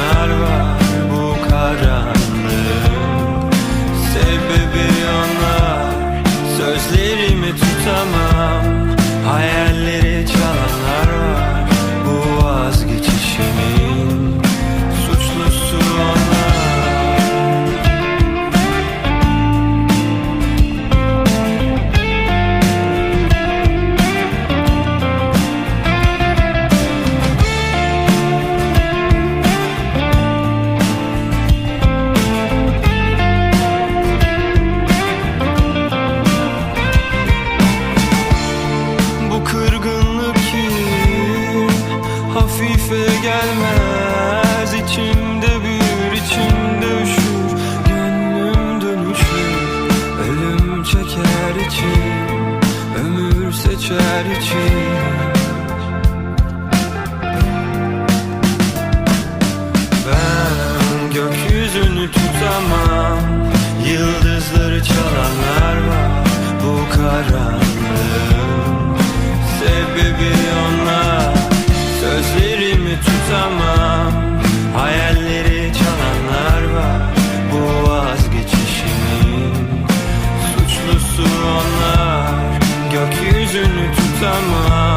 çalanlar var hafife gelmez içimde büyür içimde üşür. Gönlüm dönüşür ölüm çeker içim Ömür seçer içim Ben gökyüzünü tutamam Yıldızları çalanlar var Sözlerimi tutamam. Hayalleri çalanlar var Bu vazgeçişimin Suçlusu onlar Gökyüzünü tutamam.